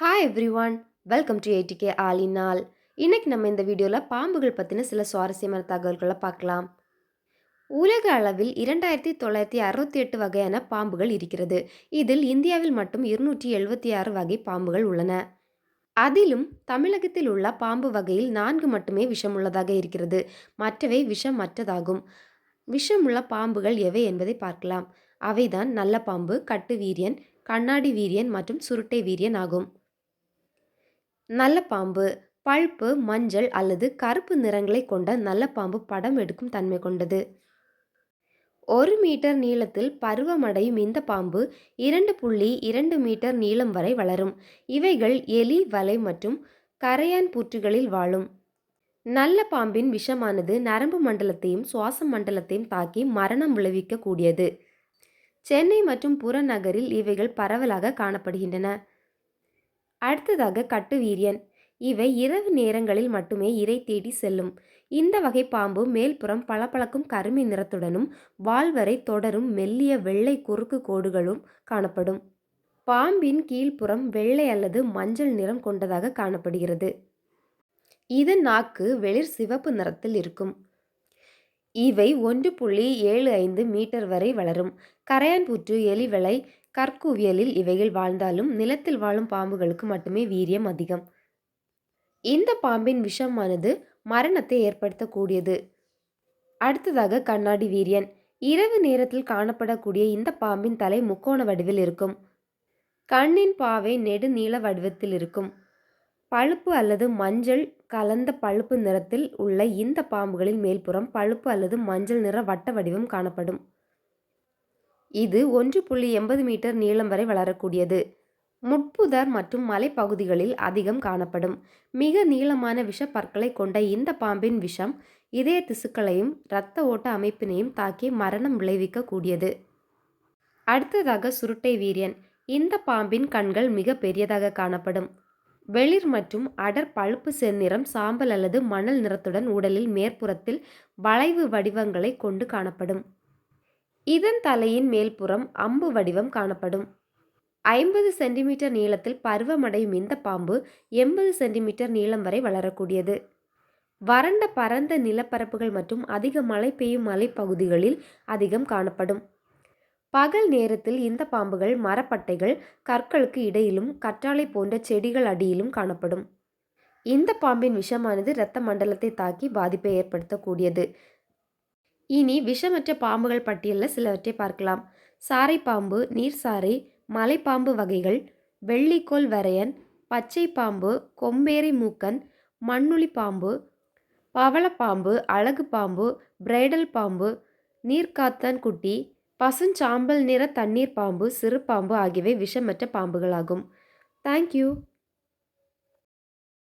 Hi everyone welcome to ATK ஆலினால் இன்றைக்கி நம்ம இந்த வீடியோவில் பாம்புகள் பற்றின சில சுவாரஸ்யமான தகவல்களை பார்க்கலாம். உலக அளவில் இரண்டாயிரத்தி தொள்ளாயிரத்தி அறுபத்தி எட்டு வகையான பாம்புகள் இருக்கிறது. இதில் இந்தியாவில் மட்டும் இருநூற்றி எழுபத்தி ஆறு வகை பாம்புகள் உள்ளன. அதிலும் தமிழகத்தில் உள்ள பாம்பு வகையில் நான்கு மட்டுமே விஷமுள்ளதாக இருக்கிறது. மற்றவை விஷமற்றதாகும். விஷமுள்ள பாம்புகள் எவை என்பதை பார்க்கலாம். அவைதான் நல்ல பாம்பு கட்டு வீரியன் கண்ணாடி வீரியன் மற்றும் சுருட்டை வீரியன் ஆகும். நல்ல பாம்பு பழுப்பு மஞ்சள் அல்லது கருப்பு நிறங்களை கொண்ட நல்ல பாம்பு படம் எடுக்கும் தன்மை கொண்டது. ஒரு மீட்டர் நீளத்தில் பருவமடையும் இந்த பாம்பு இரண்டு புள்ளி இரண்டு மீட்டர் நீளம் வரை வளரும். இவைகள் எலி வலை மற்றும் கரையான் புற்றுகளில் வாழும். நல்ல பாம்பின் விஷமானது நரம்பு மண்டலத்தையும் சுவாச மண்டலத்தையும் தாக்கி மரணம் விளைவிக்கக்கூடியது. சென்னை மற்றும் புறநகரில் இவைகள் பரவலாக காணப்படுகின்றன. அடுத்ததாக கட்டுவீரியன். இவை இரவு நேரங்களில் மட்டுமே இரை தேடி செல்லும். இந்த வகை பாம்பு மேல்புறம் பளபளக்கும் கருமை நிறத்துடனும் வால்வரை தொடரும் மெல்லிய வெள்ளை குறுக்கு கோடுகளும் காணப்படும். பாம்பின் கீழ்ப்புறம் வெள்ளை அல்லது மஞ்சள் நிறம் கொண்டதாக காணப்படுகிறது. இதன் நாக்கு வெளிர் சிவப்பு நிறத்தில் இருக்கும். இவை ஒன்று புள்ளி ஏழு ஐந்து மீட்டர் வரை வளரும். கரையான்பூற்று எலிவளை கற்குவியலில் இவைகள் வாழ்ந்தாலும் நிலத்தில் வாழும் பாம்புகளுக்கு மட்டுமே வீரியம் அதிகம். இந்த பாம்பின் விஷமானது மரணத்தை ஏற்படுத்தக்கூடியது. அடுத்ததாக கண்ணாடி வீரியன். இரவு நேரத்தில் காணப்படக்கூடிய இந்த பாம்பின் தலை முக்கோண வடிவில் இருக்கும். கண்ணின் பாவை நெடுநீள வடிவத்தில் இருக்கும். பழுப்பு அல்லது மஞ்சள் கலந்த பழுப்பு நிறத்தில் உள்ள இந்த பாம்புகளின் மேல்புறம் பழுப்பு அல்லது மஞ்சள் நிற வட்ட வடிவம் காணப்படும். இது ஒன்று புள்ளி எண்பது மீட்டர் நீளம் வரை வளரக்கூடியது. முட்புதர் மற்றும் மலைப்பகுதிகளில் அதிகம் காணப்படும். மிக நீளமான விஷப்பற்களை கொண்ட இந்த பாம்பின் விஷம் இதய திசுக்களையும் இரத்த ஓட்ட அமைப்பினையும் தாக்கி மரணம் விளைவிக்க கூடியது அடுத்ததாக சுருட்டை வீரியன். இந்த பாம்பின் கண்கள் மிக பெரியதாக காணப்படும். வெளிர் மற்றும் அடர் பழுப்பு செந்நிறம் சாம்பல் அல்லது மணல் நிறத்துடன் உடலில் மேற்புறத்தில் வளைவு வடிவங்களை கொண்டு காணப்படும். இதன் தலையின் மேல்புறம் அம்பு வடிவம் காணப்படும். ஐம்பது சென்டிமீட்டர் நீளத்தில் பருவமடையும் இந்த பாம்பு எண்பது சென்டிமீட்டர் நீளம் வரை வளரக்கூடியது. வறண்ட பரந்த நிலப்பரப்புகள் மற்றும் அதிக மழை பெய்யும் மலைப்பகுதிகளில் அதிகம் காணப்படும். பகல் நேரத்தில் இந்த பாம்புகள் மரப்பட்டைகள் கற்களுக்கு இடையிலும் கற்றாழை போன்ற செடிகள் அடியிலும் காணப்படும். இந்த பாம்பின் விஷமானது இரத்த மண்டலத்தை தாக்கி பாதிப்பை ஏற்படுத்தக்கூடியது. இனி விஷமற்ற பாம்புகள் பட்டியலில் சிலவற்றை பார்க்கலாம். சாரை பாம்பு நீர்சாரை மலைப்பாம்பு வகைகள் வெள்ளிக்கோல் வரையன் பச்சை பாம்பு கொம்பேரி மூக்கன் மண்ணுளி பாம்பு பவளப்பாம்பு அழகு பாம்பு பிரைடல் பாம்பு நீர்க்காத்தன் குட்டி பசுஞ்சாம்பல் நிற தண்ணீர் பாம்பு சிறு பாம்பு ஆகியவை விஷமற்ற பாம்புகளாகும். தேங்க்யூ